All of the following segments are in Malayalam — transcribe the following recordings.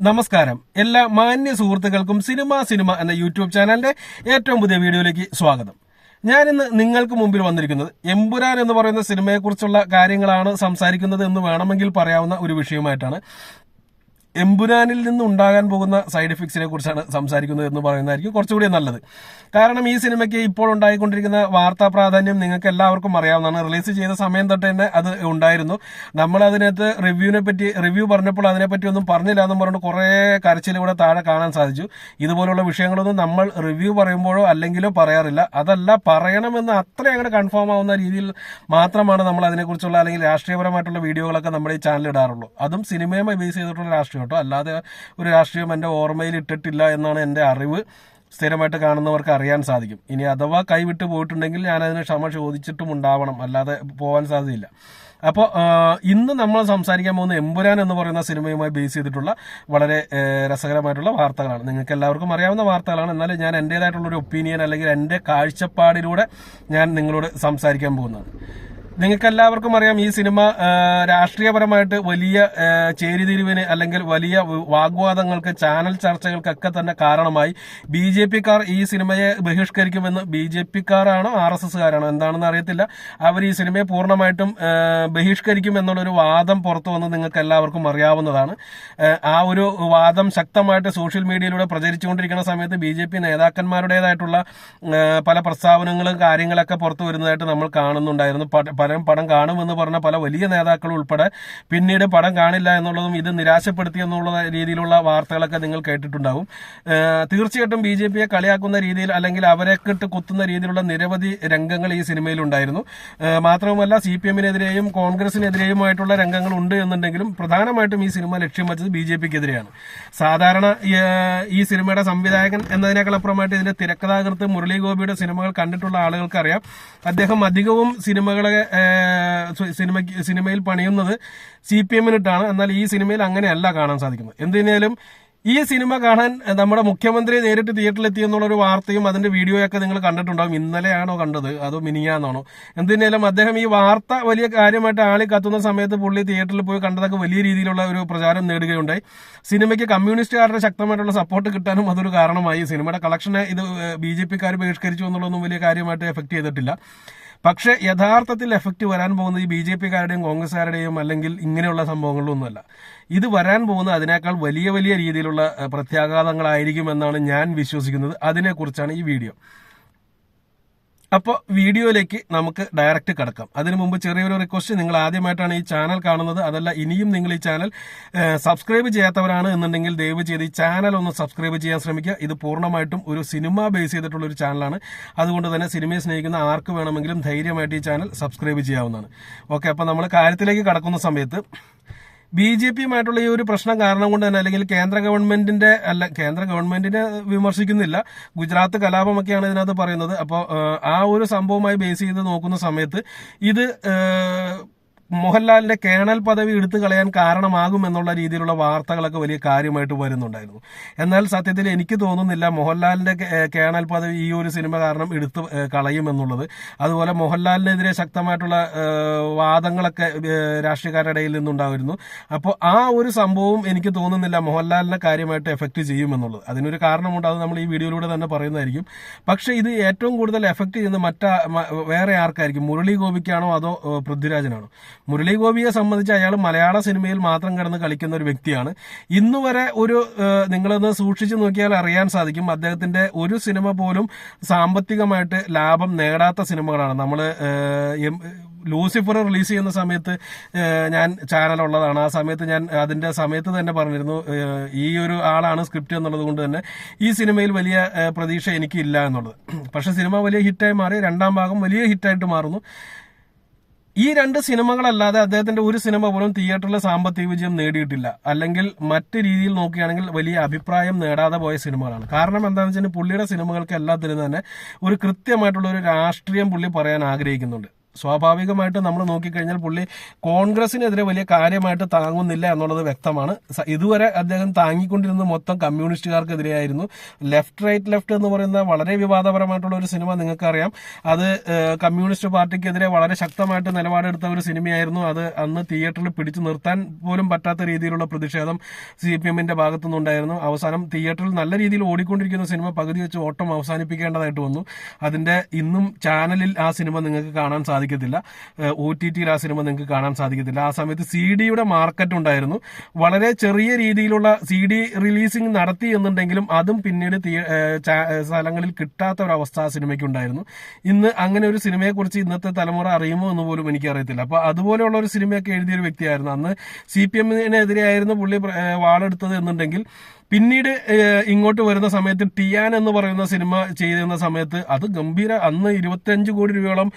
നമസ്കാരം. എല്ലാ മാന്യ സുഹൃത്തുക്കൾക്കും സിനിമ സിനിമ എന്ന യൂട്യൂബ് ചാനലിന്റെ ഏറ്റവും പുതിയ വീഡിയോയിലേക്ക് സ്വാഗതം. ഞാനിന്ന് നിങ്ങൾക്ക് മുമ്പിൽ വന്നിരിക്കുന്നത് എമ്പുരാൻ എന്ന് പറയുന്ന സിനിമയെക്കുറിച്ചുള്ള കാര്യങ്ങളാണ് സംസാരിക്കുന്നത് എന്ന് വേണമെങ്കിൽ പറയാവുന്ന ഒരു വിഷയമായിട്ടാണ് എമ്പുരാനിൽ നിന്ന് ഉണ്ടാകാൻ പോകുന്ന സൈഡ് എഫക്ട്സിനെ കുറിച്ചാണ് സംസാരിക്കുന്നത് എന്ന് പറയുന്നതായിരിക്കും കുറച്ചുകൂടി നല്ലത്. കാരണം ഈ സിനിമയ്ക്ക് ഇപ്പോൾ ഉണ്ടായിക്കൊണ്ടിരിക്കുന്ന വാർത്താ പ്രാധാന്യം നിങ്ങൾക്ക് എല്ലാവർക്കും അറിയാവുന്നതാണ്. റിലീസ് ചെയ്ത സമയം തൊട്ട് തന്നെ അത് ഉണ്ടായിരുന്നു. നമ്മൾ അതിനകത്ത് റിവ്യൂവിനെ പറ്റി റിവ്യൂ പറഞ്ഞപ്പോൾ അതിനെപ്പറ്റി ഒന്നും പറഞ്ഞില്ല എന്ന് പറഞ്ഞു കുറേ കരച്ചിലൂടെ താഴെ കാണാൻ സാധിച്ചു. ഇതുപോലുള്ള വിഷയങ്ങളൊന്നും നമ്മൾ റിവ്യൂ പറയുമ്പോഴോ അല്ലെങ്കിലോ പറയാറില്ല. അതല്ല പറയണമെന്ന് അത്ര അങ്ങോട്ട് കൺഫേം ആവുന്ന രീതിയിൽ മാത്രമാണ് നമ്മൾ അതിനെക്കുറിച്ചുള്ള അല്ലെങ്കിൽ രാഷ്ട്രീയപരമായിട്ടുള്ള വീഡിയോകളൊക്കെ നമ്മുടെ ഈ ചാനലിൽ ഇടാറുള്ളൂ. അതും സിനിമയുമായി ബേസ് ചെയ്തിട്ടുള്ള രാഷ്ട്രീയം കേട്ടോ. അല്ലാതെ ഒരു രാഷ്ട്രീയം എന്റെ ഓർമ്മയിൽ ഇട്ടിട്ടില്ല എന്നാണ് എന്റെ അറിവ് സ്ഥിരമായിട്ട് കാണുന്നവർക്ക് അറിയാൻ സാധിക്കും. ഇനി അഥവാ കൈവിട്ട് പോയിട്ടുണ്ടെങ്കിൽ ഞാനതിന് ക്ഷമ ചോദിച്ചിട്ടും ഉണ്ടാവണം. അല്ലാതെ പോകാൻ സാധ്യതയില്ല. അപ്പോൾ ഇന്ന് നമ്മൾ സംസാരിക്കാൻ പോകുന്ന എമ്പുരാൻ എന്ന് പറയുന്ന സിനിമയുമായി ബേസ് ചെയ്തിട്ടുള്ള വളരെ രസകരമായിട്ടുള്ള വാർത്തകളാണ്. നിങ്ങൾക്ക് എല്ലാവർക്കും അറിയാവുന്ന വാർത്തകളാണ്. എന്നാലും ഞാൻ എന്റേതായിട്ടുള്ളൊരു ഒപ്പീനിയൻ അല്ലെങ്കിൽ എന്റെ കാഴ്ചപ്പാടിലൂടെ ഞാൻ നിങ്ങളോട് സംസാരിക്കാൻ പോകുന്നതാണ് നിങ്ങൾക്ക് എല്ലാവർക്കും അറിയാം ഈ സിനിമ രാഷ്ട്രീയപരമായിട്ട് വലിയ ചേരിതിരിവിന് അല്ലെങ്കിൽ വലിയ വാഗ്വാദങ്ങൾക്ക് ചാനൽ ചർച്ചകൾക്കൊക്കെ തന്നെ കാരണമായി. ബി ജെ പിക്കാർ ഈ സിനിമയെ ബഹിഷ്കരിക്കുമെന്ന് ബി ജെ പിക്കാരാണോ ആർ എസ് എസ്കാരാണോ എന്താണെന്ന് അറിയത്തില്ല. അവർ ഈ സിനിമയെ പൂർണമായിട്ടും ബഹിഷ്കരിക്കും എന്നുള്ളൊരു വാദം പുറത്തു വന്ന് നിങ്ങൾക്ക് എല്ലാവർക്കും അറിയാവുന്നതാണ്. ആ, ഒരു വാദം ശക്തമായിട്ട് സോഷ്യൽ മീഡിയയിലൂടെ പ്രചരിച്ചുകൊണ്ടിരിക്കുന്ന സമയത്ത് ബി ജെ പി നേതാക്കന്മാരുടേതായിട്ടുള്ള പല പ്രസ്താവനകളും കാര്യങ്ങളൊക്കെ പുറത്തു വരുന്നതായിട്ട് നമ്മൾ കാണുന്നുണ്ടായിരുന്നു. പലരും പടം കാണുമെന്ന് പറഞ്ഞ പല വലിയ നേതാക്കൾ ഉൾപ്പെടെ പിന്നീട് പടം കാണില്ല എന്നുള്ളതും ഇത് നിരാശപ്പെടുത്തി എന്നുള്ള രീതിയിലുള്ള വാർത്തകളൊക്കെ നിങ്ങൾ കേട്ടിട്ടുണ്ടാവും. തീർച്ചയായിട്ടും ബി ജെ പിയെ കളിയാക്കുന്ന രീതിയിൽ അല്ലെങ്കിൽ അവരെ കിട്ട് കുത്തുന്ന രീതിയിലുള്ള നിരവധി രംഗങ്ങൾ ഈ സിനിമയിലുണ്ടായിരുന്നു ഉണ്ടായിരുന്നു. മാത്രവുമല്ല സി പി എമ്മിനെതിരെയും കോൺഗ്രസിനെതിരെയുമായിട്ടുള്ള രംഗങ്ങൾ ഉണ്ട് എന്നുണ്ടെങ്കിലും പ്രധാനമായിട്ടും ഈ സിനിമ ലക്ഷ്യം വെച്ചത് ബി ജെ പിക്കെതിരെയാണ്. സാധാരണ ഈ, സിനിമയുടെ സംവിധായകൻ എന്നതിനേക്കാൾ അപ്പുറമായിട്ട് ഇതിന്റെ തിരക്കഥാകൃത്ത് മുരളി ഗോപിയുടെ സിനിമകൾ കണ്ടിട്ടുള്ള ആളുകൾക്കറിയാം. അദ്ദേഹം അധികവും സിനിമകളെ ആ, സു- സിനിമയിൽ പണിയുന്നത് സി പി എമ്മിനിട്ടാണ്. എന്നാൽ ഈ സിനിമയിൽ അങ്ങനെയല്ല കാണാൻ സാധിക്കുന്നത്. എന്തിനാലും ഈ സിനിമ കാണാൻ നമ്മുടെ മുഖ്യമന്ത്രി നേരിട്ട് തിയേറ്ററിൽ എത്തിയെന്നുള്ളൊരു ഒരു വാർത്തയും അതിന്റെ വീഡിയോയൊക്കെ നിങ്ങൾ കണ്ടിട്ടുണ്ടാവും. ഇന്നലെയാണോ കണ്ടത്? അതോ മിനിയാന്നാണോ എന്തിനാലും അദ്ദേഹം ഈ വാർത്ത വലിയ കാര്യമായിട്ട് ആളി കത്തുന്ന സമയത്ത് പുള്ളി തിയേറ്ററിൽ പോയി കണ്ടതൊക്കെ വലിയ രീതിയിലുള്ള ഒരു പ്രചാരം നേടുകയുണ്ടായി. സിനിമയ്ക്ക് കമ്മ്യൂണിസ്റ്റുകാരുടെ ശക്തമായിട്ടുള്ള സപ്പോർട്ട് കിട്ടാനും അതൊരു കാരണമായി. സിനിമയുടെ കളക്ഷനെ ഇത് ബി ജെ പിക്കാർ ബഹിഷ്കരിച്ചു എന്നുള്ളതൊന്നും വലിയ കാര്യമായിട്ട് എഫക്ട് ചെയ്തിട്ടില്ല. പക്ഷെ യഥാർത്ഥത്തിൽ എഫക്റ്റ് വരാൻ പോകുന്നത് ഈ ബി ജെ പിക്കാരുടെയും കോൺഗ്രസ്സുകാരുടെയും അല്ലെങ്കിൽ ഇങ്ങനെയുള്ള സംഭവങ്ങളിലൊന്നുമല്ല. ഇത് വരാൻ പോകുന്ന അതിനേക്കാൾ വലിയ വലിയ രീതിയിലുള്ള പ്രത്യാഘാതങ്ങളായിരിക്കും എന്നാണ് ഞാൻ വിശ്വസിക്കുന്നത്. അതിനെക്കുറിച്ചാണ് ഈ വീഡിയോ. അപ്പോൾ വീഡിയോയിലേക്ക് നമുക്ക് ഡയറക്റ്റ് കിടക്കാം. അതിനു മുമ്പ് ചെറിയൊരു റിക്വസ്റ്റ് നിങ്ങൾ ആദ്യമായിട്ടാണ് ഈ ചാനൽ കാണുന്നത്. അതല്ല ഇനിയും നിങ്ങൾ ഈ ചാനൽ സബ്സ്ക്രൈബ് ചെയ്യാത്തവരാണ് എന്നുണ്ടെങ്കിൽ ദയവ് ചെയ്ത് ഈ ചാനൽ ഒന്ന് സബ്സ്ക്രൈബ് ചെയ്യാൻ ശ്രമിക്കുക. ഇത് പൂർണമായിട്ടും ഒരു സിനിമ ബേസ് ചെയ്തിട്ടുള്ള ഒരു ചാനലാണ് അതുകൊണ്ട് തന്നെ സിനിമയെ സ്നേഹിക്കുന്ന ആർക്ക് വേണമെങ്കിലും ധൈര്യമായിട്ട് ഈ ചാനൽ സബ്സ്ക്രൈബ് ചെയ്യാവുന്നതാണ്. ഓക്കെ അപ്പോൾ നമ്മൾ കാര്യത്തിലേക്ക് കടക്കുന്ന സമയത്ത് ബി ജെ പിയുമായിട്ടുള്ള ഈ ഒരു പ്രശ്നം കാരണം കൊണ്ട് തന്നെ അല്ലെങ്കിൽ കേന്ദ്ര ഗവൺമെന്റിന്റെ അല്ല കേന്ദ്ര ഗവൺമെന്റിനെ വിമർശിക്കുന്നില്ല. ഗുജറാത്ത് കലാപമൊക്കെയാണ് ഇതിനകത്ത് പറയുന്നത്. അപ്പോൾ ആ ഒരു സംഭവമായി ബേസ് ചെയ്ത് നോക്കുന്ന സമയത്ത് ഇത് മോഹൻലാലിന്റെ കേണൽ പദവി എടുത്തു കളയാൻ കാരണമാകും എന്നുള്ള രീതിയിലുള്ള വാർത്തകളൊക്കെ വലിയ കാര്യമായിട്ട് വരുന്നുണ്ടായിരുന്നു. എന്നാൽ സത്യത്തിൽ എനിക്ക് തോന്നുന്നില്ല മോഹൻലാലിന്റെ കേണൽ പദവി ഈ ഒരു സിനിമ കാരണം എടുത്തു കളയും എന്നുള്ളത്. അതുപോലെ മോഹൻലാലിനെതിരെ ശക്തമായിട്ടുള്ള വാദങ്ങളൊക്കെ രാഷ്ട്രീയക്കാരുടെ ഇടയിൽ നിന്നുണ്ടായിരുന്നു. അപ്പോൾ ആ ഒരു സംഭവം എനിക്ക് തോന്നുന്നില്ല മോഹൻലാലിനെ കാര്യമായിട്ട് എഫക്ട് ചെയ്യുമെന്നുള്ളത്. അതിനൊരു കാരണമുണ്ട് അത് നമ്മൾ ഈ വീഡിയോയിലൂടെ തന്നെ പറയുന്നതായിരിക്കും. പക്ഷേ ഇത് ഏറ്റവും കൂടുതൽ എഫക്ട് ചെയ്യുന്ന മറ്റ വേറെ ആർക്കായിരിക്കും? മുരളി ഗോപിക്കാണോ അതോ പൃഥ്വിരാജിനാണോ? മുരളി ഗോപിയെ സംബന്ധിച്ച് അയാൾ മലയാള സിനിമയിൽ മാത്രം കിടന്ന് കളിക്കുന്ന ഒരു വ്യക്തിയാണ്. ഇന്ന് വരെ ഒരു നിങ്ങളൊന്ന് സൂക്ഷിച്ചു നോക്കിയാൽ അറിയാൻ സാധിക്കും അദ്ദേഹത്തിന്റെ ഒരു സിനിമ പോലും സാമ്പത്തികമായിട്ട് ലാഭം നേടാത്ത സിനിമകളാണ്. നമ്മൾ ലൂസിഫർ റിലീസ് ചെയ്യുന്ന സമയത്ത് ഞാൻ ചാനലുള്ളതാണ് ആ സമയത്ത് ഞാൻ അതിന്റെ സമയത്ത് തന്നെ പറഞ്ഞിരുന്നു ഈ ഒരു ആളാണ് സ്ക്രിപ്റ്റ് എന്നുള്ളത് കൊണ്ട് തന്നെ ഈ സിനിമയിൽ വലിയ പ്രതീക്ഷ എനിക്കില്ല എന്നുള്ളത്. പക്ഷെ സിനിമ വലിയ ഹിറ്റായി മാറി രണ്ടാം ഭാഗം വലിയ ഹിറ്റായിട്ട് മാറുന്നു. ഈ രണ്ട് സിനിമകളല്ലാതെ അദ്ദേഹത്തിന്റെ ഒരു സിനിമ പോലും തിയേറ്ററിലെ സാമ്പത്തിക വിജയം നേടിയിട്ടില്ല. അല്ലെങ്കിൽ മറ്റു രീതിയിൽ നോക്കുകയാണെങ്കിൽ വലിയ അഭിപ്രായം നേടാതെ പോയ സിനിമകളാണ്. കാരണം എന്താണെന്ന് വെച്ചാൽ പുള്ളിയുടെ സിനിമകൾക്ക് എല്ലാത്തിനും തന്നെ ഒരു കൃത്യമായിട്ടുള്ള ഒരു രാഷ്ട്രീയം പുള്ളി പറയാൻ ആഗ്രഹിക്കുന്നുണ്ട്. സ്വാഭാവികമായിട്ട് നമ്മൾ നോക്കിക്കഴിഞ്ഞാൽ പുള്ളി കോൺഗ്രസിനെതിരെ വലിയ കാര്യമായിട്ട് താങ്ങുന്നില്ല എന്നുള്ളത് വ്യക്തമാണ്. ഇതുവരെ അദ്ദേഹം താങ്ങിക്കൊണ്ടിരുന്നത് മൊത്തം കമ്മ്യൂണിസ്റ്റുകാർക്കെതിരെയായിരുന്നു. ലെഫ്റ്റ് റൈറ്റ് ലെഫ്റ്റ് എന്ന് പറയുന്ന വളരെ വിവാദപരമായിട്ടുള്ള ഒരു സിനിമ നിങ്ങൾക്കറിയാം. അത് കമ്മ്യൂണിസ്റ്റ് പാർട്ടിക്കെതിരെ വളരെ ശക്തമായിട്ട് നിലപാടെടുത്ത ഒരു സിനിമയായിരുന്നു. അത് അന്ന് തിയേറ്ററിൽ പിടിച്ചു നിർത്താൻ പോലും പറ്റാത്ത രീതിയിലുള്ള പ്രതിഷേധം സി പി എമ്മിന്റെ ഭാഗത്തുനിന്നുണ്ടായിരുന്നു. അവസാനം തിയേറ്ററിൽ നല്ല രീതിയിൽ ഓടിക്കൊണ്ടിരിക്കുന്ന സിനിമ പകുതി വെച്ച് ഓട്ടം അവസാനിപ്പിക്കേണ്ടതായിട്ട് വന്നു. അതിന്റെ ഇന്നും ചാനലിൽ ആ സിനിമ നിങ്ങൾക്ക് കാണാൻ സാധിക്കത്തില്ല. ഒ ടി ടിയിൽ ആ സിനിമ നിങ്ങൾക്ക് കാണാൻ സാധിക്കത്തില്ല. ആ സമയത്ത് സി ഡിയുടെ മാർക്കറ്റ് ഉണ്ടായിരുന്നു. വളരെ ചെറിയ രീതിയിലുള്ള സി ഡി റിലീസിംഗ് നടത്തി എന്നുണ്ടെങ്കിലും അതും പിന്നീട് സ്ഥലങ്ങളിൽ കിട്ടാത്ത ഒരു അവസ്ഥ ആ സിനിമയ്ക്ക് ഉണ്ടായിരുന്നു. ഇന്ന് അങ്ങനെ ഒരു സിനിമയെക്കുറിച്ച് ഇന്നത്തെ തലമുറ അറിയുമോ എന്ന് പോലും എനിക്ക് അറിയത്തില്ല. അപ്പൊ അതുപോലെയുള്ള ഒരു സിനിമയൊക്കെ എഴുതിയ ഒരു വ്യക്തിയായിരുന്നു. അന്ന് സി പി എമ്മിനെതിരെയായിരുന്നു പുള്ളി വാളെടുത്തത് എന്നുണ്ടെങ്കിൽ പിന്നീട് ഇങ്ങോട്ട് വരുന്ന സമയത്ത് ടിയാൻ എന്ന് പറയുന്ന സിനിമ ചെയ്തിരുന്ന സമയത്ത് അത് ഗംഭീര അന്ന് ഇരുപത്തിയഞ്ച് കോടി രൂപയോളം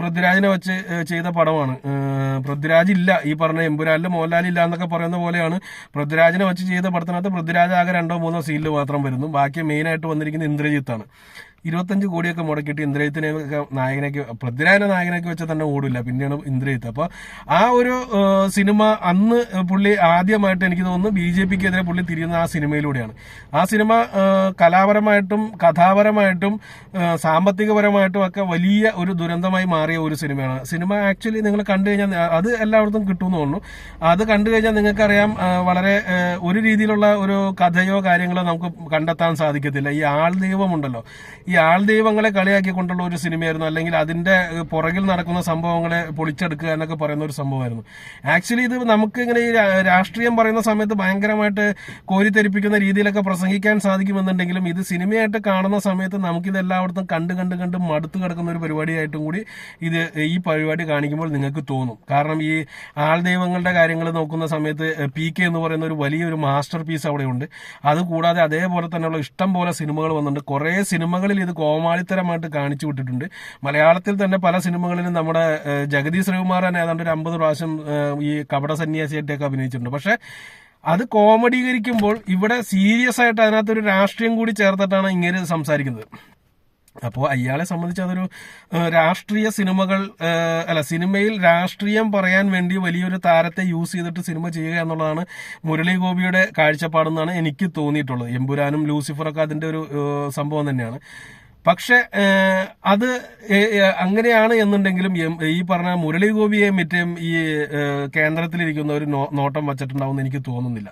പൃഥ്വിരാജിനെ വെച്ച് ചെയ്ത പടമാണ്. പൃഥ്വിരാജ് ഇല്ല ഈ പറഞ്ഞ എമ്പുരാലിൽ മോഹൻലാലില്ല എന്നൊക്കെ പറയുന്ന പോലെയാണ് പൃഥ്വിരാജിനെ വെച്ച് ചെയ്ത പടത്തിനകത്ത് പൃഥ്വിരാജ് ആകെ രണ്ടോ മൂന്നോ സീനിൽ മാത്രം വരുന്നു. ബാക്കി മെയിനായിട്ട് വന്നിരിക്കുന്നത് ഇന്ദ്രജിത്താണ്. ഇരുപത്തഞ്ച് കോടിയൊക്കെ മുടക്കിയിട്ട് ഇന്ദ്രജിത്തിനെ നായകനൊക്കെ പൃഥ്വിരാജിനെ നായകനൊക്കെ വെച്ചാൽ തന്നെ ഓടില്ല. പിന്നെയാണ് ഇന്ദ്രജിത്ത്. അപ്പൊ ആ ഒരു സിനിമ അന്ന് പുള്ളി ആദ്യമായിട്ട് എനിക്ക് തോന്നുന്നു ബി ജെ പിക്ക് എതിരെ പുള്ളി തിരിയുന്ന ആ സിനിമയിലൂടെയാണ്. ആ സിനിമ കലാപരമായിട്ടും കഥാപരമായിട്ടും സാമ്പത്തികപരമായിട്ടും ഒക്കെ വലിയ ഒരു ദുരന്തമായി മാറിയ ഒരു സിനിമയാണ്. സിനിമ ആക്ച്വലി നിങ്ങൾ കണ്ടു കഴിഞ്ഞാൽ അത് എല്ലായിടത്തും കിട്ടുമെന്ന് തോന്നുന്നു. അത് കണ്ടു കഴിഞ്ഞാൽ നിങ്ങൾക്കറിയാം വളരെ ഒരു രീതിയിലുള്ള ഒരു കഥയോ കാര്യങ്ങളോ നമുക്ക് കണ്ടെത്താൻ സാധിക്കത്തില്ല. ഈ ആൾ ദൈവമുണ്ടല്ലോ. ഈ ആൾ ദൈവങ്ങളെ കളിയാക്കിക്കൊണ്ടുള്ള ഒരു സിനിമയായിരുന്നു. അല്ലെങ്കിൽ അതിന്റെ പുറകിൽ നടക്കുന്ന സംഭവങ്ങളെ പൊളിച്ചെടുക്കുക എന്നൊക്കെ പറയുന്ന ഒരു സംഭവമായിരുന്നു. ആക്ച്വലി ഇത് നമുക്ക് ഇങ്ങനെ ഈ രാഷ്ട്രീയം പറയുന്ന സമയത്ത് ഭയങ്കരമായിട്ട് കോരിത്തെരിപ്പിക്കുന്ന രീതിയിലൊക്കെ പ്രസംഗിക്കാൻ സാധിക്കുമെന്നുണ്ടെങ്കിലും ഇത് സിനിമയായിട്ട് കാണുന്ന സമയത്ത് നമുക്കിത് എല്ലായിടത്തും കണ്ട് കണ്ട് കണ്ട് മടുത്ത് കിടക്കുന്ന ഒരു പരിപാടിയായിട്ടും കൂടി ഇത് ഈ പരിപാടി കാണിക്കുമ്പോൾ നിങ്ങൾക്ക് തോന്നും. കാരണം ഈ ആൾ ദൈവങ്ങളുടെ കാര്യങ്ങൾ നോക്കുന്ന സമയത്ത് പി കെ എന്ന് പറയുന്ന ഒരു വലിയൊരു മാസ്റ്റർ പീസ് അവിടെയുണ്ട്. അതുകൂടാതെ അതേപോലെ തന്നെയുള്ള ഇഷ്ടം പോലെ സിനിമകൾ വന്നിട്ടുണ്ട്. കുറേ സിനിമകളിൽ ഇത് കോമാളിത്തരമായിട്ട് കാണിച്ചു വിട്ടിട്ടുണ്ട്. മലയാളത്തിൽ തന്നെ പല സിനിമകളിലും നമ്മുടെ ജഗതി ശ്രീകുമാർ തന്നെ ഏതാണ്ട് ഒരു അമ്പത് പ്രാവശ്യം ഈ കപട സന്യാസിയായിട്ടൊക്കെ അഭിനയിച്ചിട്ടുണ്ട്. പക്ഷെ അത് കോമഡീകരിക്കുമ്പോൾ ഇവിടെ സീരിയസ് ആയിട്ട് അതിനകത്തൊരു രാഷ്ട്രീയം കൂടി ചേർത്തിട്ടാണ് ഇങ്ങനെ സംസാരിക്കുന്നത്. അപ്പോൾ അയാളെ സംബന്ധിച്ച് അതൊരു രാഷ്ട്രീയ സിനിമകൾ അല്ല സിനിമയിൽ രാഷ്ട്രീയം പറയാൻ വേണ്ടി വലിയൊരു താരത്തെ യൂസ് ചെയ്തിട്ട് സിനിമ ചെയ്യുക എന്നുള്ളതാണ് മുരളി ഗോപിയുടെ കാഴ്ചപ്പാടെന്നാണ് എനിക്ക് തോന്നിയിട്ടുള്ളത്. എമ്പുരാനും ലൂസിഫറൊക്കെ അതിന്റെ ഒരു സംഭവം തന്നെയാണ്. പക്ഷെ അത് അങ്ങനെയാണ് എന്നുണ്ടെങ്കിലും ഈ പറഞ്ഞ മുരളി ഗോപിയെ മറ്റേ ഈ കേന്ദ്രത്തിലിരിക്കുന്ന ഒരു നോട്ടം വച്ചിട്ടുണ്ടാവും എന്ന് എനിക്ക് തോന്നുന്നില്ല.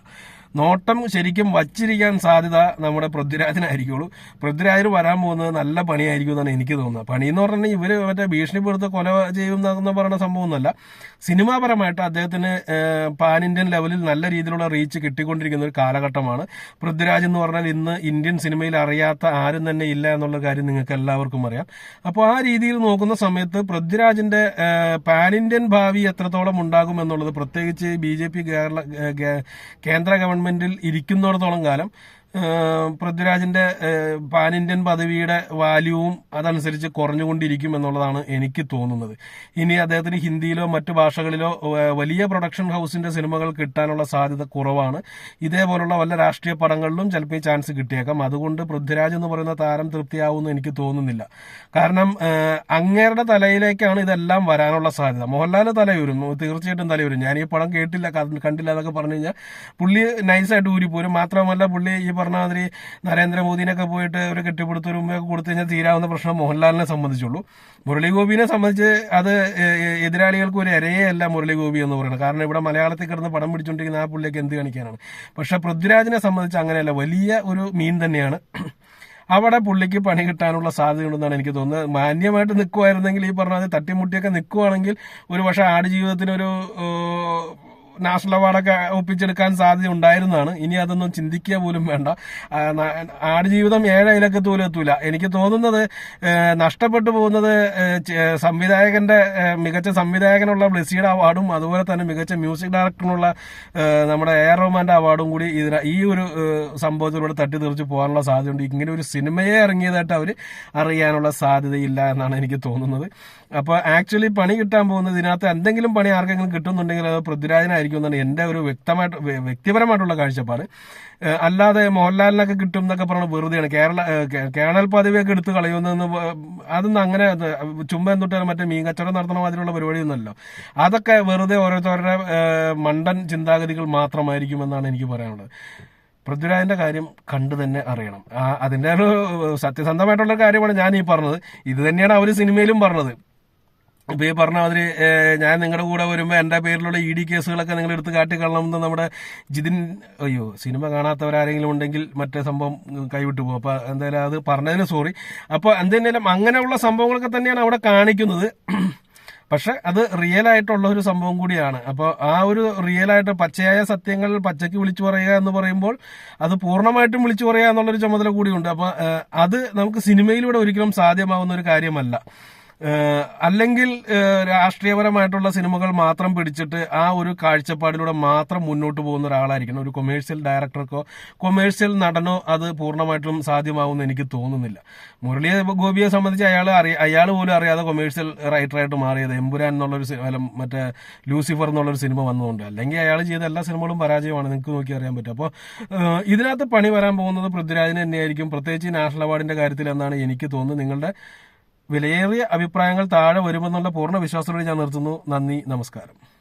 നോട്ടം ശരിക്കും വച്ചിരിക്കാൻ സാധ്യത നമ്മുടെ പൃഥ്വിരാജിനായിരിക്കുള്ളൂ. പൃഥ്വിരാജിന് വരാൻ പോകുന്നത് നല്ല പണിയായിരിക്കും എന്നാണ് എനിക്ക് തോന്നുന്നത്. പണി എന്ന് പറഞ്ഞാൽ ഇവർ മറ്റേ ഭീഷണിപ്പെടുത്ത കൊല ചെയ്യും എന്ന് പറയുന്ന സംഭവമൊന്നുമല്ല. സിനിമാപരമായിട്ട് അദ്ദേഹത്തിന് പാൻ ഇന്ത്യൻ ലെവലിൽ നല്ല രീതിയിലുള്ള റീച്ച് കിട്ടിക്കൊണ്ടിരിക്കുന്ന ഒരു കാലഘട്ടമാണ്. പൃഥ്വിരാജ് എന്ന് പറഞ്ഞാൽ ഇന്ന് ഇന്ത്യൻ സിനിമയിൽ അറിയാത്ത ആരും തന്നെ ഇല്ല എന്നുള്ള കാര്യം നിങ്ങൾക്ക് എല്ലാവർക്കും അറിയാം. അപ്പോൾ ആ രീതിയിൽ നോക്കുന്ന സമയത്ത് പൃഥ്വിരാജിന്റെ പാൻ ഇന്ത്യൻ ഭാവി എത്രത്തോളം ഉണ്ടാകും എന്നുള്ളത് പ്രത്യേകിച്ച് ബി ജെ പി കേരള കേന്ദ്ര ഗേ- കേന്ദ്ര ഗവൺമെന്റിൽ ഇരിക്കുന്നിടത്തോളം കാലം പൃഥ്വിരാജിന്റെ പാൻ ഇന്ത്യൻ പദവിയുടെ വാല്യൂവും അതനുസരിച്ച് കുറഞ്ഞുകൊണ്ടിരിക്കും എന്നുള്ളതാണ് എനിക്ക് തോന്നുന്നത്. ഇനി അദ്ദേഹത്തിന് ഹിന്ദിയിലോ മറ്റു ഭാഷകളിലോ വലിയ പ്രൊഡക്ഷൻ ഹൗസിന്റെ സിനിമകൾ കിട്ടാനുള്ള സാധ്യത കുറവാണ്. ഇതേപോലുള്ള വല്ല രാഷ്ട്രീയ പടങ്ങളിലും ചിലപ്പോൾ ചാൻസ് കിട്ടിയേക്കാം. അതുകൊണ്ട് പൃഥ്വിരാജ് എന്ന് പറയുന്ന താരം തൃപ്തിയാവുമെന്ന് എനിക്ക് തോന്നുന്നില്ല. കാരണം അങ്ങേരുടെ തലയിലേക്കാണ് ഇതെല്ലാം വരാനുള്ള സാധ്യത. മോഹൻലാൽ തലയൂരും തീർച്ചയായിട്ടും തലയൂരും ഞാൻ ഈ പടം കേട്ടില്ല കണ്ട്- കണ്ടില്ല എന്നൊക്കെ പറഞ്ഞു കഴിഞ്ഞാൽ പുള്ളി നൈസായിട്ട് ഊരിപ്പോരും. മാത്രമല്ല പുള്ളി ഈ പറഞ്ഞ നരേന്ദ്രമോദിനൊക്കെ പോയിട്ട് ഒരു കെട്ടിപ്പിടുത്ത ഒരു ഉമ്മയൊക്കെ കൊടുത്തു കഴിഞ്ഞാൽ തീരാവുന്ന പ്രശ്നം മോഹൻലാലിനെ സംബന്ധിച്ചുള്ളൂ. മുരളി ഗോപിനെ സംബന്ധിച്ച് അത് എതിരാളികൾക്ക് ഒരു ഇരയല്ല മുരളിഗോപി മുരളി ഗോപി എന്ന് പറയുന്നത്. കാരണം ഇവിടെ മലയാളത്തിൽ കിടന്ന് പടം പിടിച്ചുകൊണ്ടിരിക്കുന്ന ആ പുള്ളിയൊക്കെ എന്ത് കാണിക്കാനാണ്? പക്ഷെ പൃഥ്വിരാജിനെ സംബന്ധിച്ച് അങ്ങനെയല്ല വലിയ ഒരു മീൻ തന്നെയാണ്. അവിടെ പുള്ളിക്ക് പണി കിട്ടാനുള്ള സാധ്യതയുണ്ടെന്നാണ് എനിക്ക് തോന്നുന്നത്. മാന്യമായിട്ട് നിൽക്കുമായിരുന്നെങ്കിൽ ഈ പറഞ്ഞത് തട്ടിമുട്ടിയൊക്കെ നിൽക്കുവാണെങ്കിൽ ഒരു പക്ഷെ ആടുജീവിതത്തിനൊരു നാഷണൽ അവാർഡൊക്കെ ഒപ്പിച്ചെടുക്കാൻ സാധ്യത ഉണ്ടായിരുന്നതാണ്. ഇനി അതൊന്നും ചിന്തിക്കുക പോലും വേണ്ട. ആട് ജീവിതം ആടുജീവിതം ഏഴയിലൊക്കെ തൂലെത്തൂല എനിക്ക് തോന്നുന്നത് നഷ്ടപ്പെട്ടു പോകുന്നത് സംവിധായകന്റെ മികച്ച സംവിധായകനുള്ള ബ്ലസ്സിയുടെ അവാർഡും അതുപോലെ തന്നെ മികച്ച മ്യൂസിക് ഡയറക്ടറിനുള്ള നമ്മുടെ എ ആർ റഹ്മാന്റെ അവാർഡും കൂടി ഇതിന് ഈ ഒരു സംഭവത്തിലൂടെ തട്ടി തെറിച്ച് പോകാനുള്ള സാധ്യതയുണ്ട്. ഇങ്ങനെ ഒരു സിനിമയെ ഇറങ്ങിയതായിട്ട് അവർ അറിയാനുള്ള സാധ്യതയില്ല എന്നാണ് എനിക്ക് തോന്നുന്നത്. അപ്പോൾ ആക്ച്വലി പണി കിട്ടാൻ പോകുന്നത് ഇതിനകത്ത് എന്തെങ്കിലും പണി ആർക്കെങ്കിലും കിട്ടുന്നുണ്ടെങ്കിൽ അത് പൃഥ്വിരാജനായിരിക്കും നന്നായിരിക്കും എന്നാണ് എന്റെ ഒരു വ്യക്തമായിട്ട് വ്യ- വ്യക്തിപരമായിട്ടുള്ള കാഴ്ചപ്പാട്. അല്ലാതെ മോഹൻലാലിനൊക്കെ കിട്ടും എന്നൊക്കെ പറഞ്ഞ വെറുതെയാണ്. കേരള കേണൽ പദവിയൊക്കെ എടുത്ത് കളയുന്നതെന്ന് അതൊന്നും അങ്ങനെ ചുമ്പൻ എന്തൊട്ടാലും മറ്റേ മീൻ കച്ചവടം നടത്തുന്ന മാതിരിയുള്ള പരിപാടിയൊന്നുമല്ലോ. അതൊക്കെ വെറുതെ ഓരോരുത്തരുടെ മണ്ടൻ ചിന്താഗതികൾ മാത്രമായിരിക്കും എന്നാണ് എനിക്ക് പറയാനുള്ളത്. പൃഥ്വിരാജിന്റെ കാര്യം കണ്ടു തന്നെ അറിയണം. അതിന്റെ ഒരു സത്യസന്ധമായിട്ടുള്ള കാര്യമാണ് ഞാൻ ഈ പറഞ്ഞത്. ഇത് തന്നെയാണ് അവർ സിനിമയിലും പറഞ്ഞത്. ഇപ്പൊ ഈ പറഞ്ഞ മാതിരി ഞാൻ നിങ്ങളുടെ കൂടെ വരുമ്പോൾ എന്റെ പേരിലുള്ള ഇ ഡി കേസുകളൊക്കെ നിങ്ങൾ എടുത്ത് കാട്ടിക്കൊള്ളണമെന്ന് നമ്മുടെ ജിതിൻ അയ്യോ സിനിമ കാണാത്തവരാരെങ്കിലും ഉണ്ടെങ്കിൽ മറ്റേ സംഭവം കൈവിട്ടു പോകും. അപ്പൊ എന്തായാലും അത് പറഞ്ഞതിന് സോറി. അപ്പോൾ എന്തെങ്കിലും അങ്ങനെയുള്ള സംഭവങ്ങളൊക്കെ തന്നെയാണ് അവിടെ കാണിക്കുന്നത്. പക്ഷെ അത് റിയൽ ആയിട്ടുള്ള ഒരു സംഭവം കൂടിയാണ്. അപ്പോൾ ആ ഒരു റിയൽ ആയിട്ട് പച്ചയായ സത്യങ്ങൾ പച്ചയ്ക്ക് വിളിച്ചു പറയുക എന്ന് പറയുമ്പോൾ അത് പൂർണമായിട്ടും വിളിച്ചു പറയുക എന്നുള്ളൊരു ചുമതല കൂടിയുണ്ട്. അപ്പോൾ അത് നമുക്ക് സിനിമയിലൂടെ ഒരിക്കലും സാധ്യമാവുന്ന ഒരു കാര്യമല്ല. അല്ലെങ്കിൽ രാഷ്ട്രീയപരമായിട്ടുള്ള സിനിമകൾ മാത്രം പിടിച്ചിട്ട് ആ ഒരു കാഴ്ചപ്പാടിലൂടെ മാത്രം മുന്നോട്ട് പോകുന്ന ഒരാളായിരിക്കണം. ഒരു കൊമേഴ്സ്യൽ ഡയറക്ടർക്കോ കൊമേഴ്സ്യൽ നടനോ അത് പൂർണമായിട്ടും സാധ്യമാവുമെന്ന് എനിക്ക് തോന്നുന്നില്ല. മുരളി ഗോപിയെ സംബന്ധിച്ച് അയാൾ അയാൾ പോലും അറിയാതെ കൊമേഴ്സ്യൽ റൈറ്ററായിട്ട് മാറിയത് എമ്പുരാൻ എന്നുള്ളൊരു സിനിമ മറ്റേ ലൂസിഫർ എന്നുള്ളൊരു സിനിമ വന്നതുകൊണ്ട്. അല്ലെങ്കിൽ അയാൾ ചെയ്ത എല്ലാ സിനിമകളും പരാജയമാണ്. നിങ്ങൾക്ക് നോക്കി അറിയാൻ പറ്റും. അപ്പോൾ ഇതിനകത്ത് പണി വരാൻ പോകുന്നത് പൃഥ്വിരാജിന് തന്നെയായിരിക്കും. പ്രത്യേകിച്ച് നാഷണൽ അവാർഡിന്റെ കാര്യത്തിൽ എന്നാണ് എനിക്ക് തോന്നുന്നത്. നിങ്ങളുടെ വിലയേറിയ അഭിപ്രായങ്ങൾ താഴെ വരുമെന്നുള്ള പൂർണ വിശ്വാസത്തോടെ ഞാൻ നിർത്തുന്നു. നന്ദി നമസ്കാരം.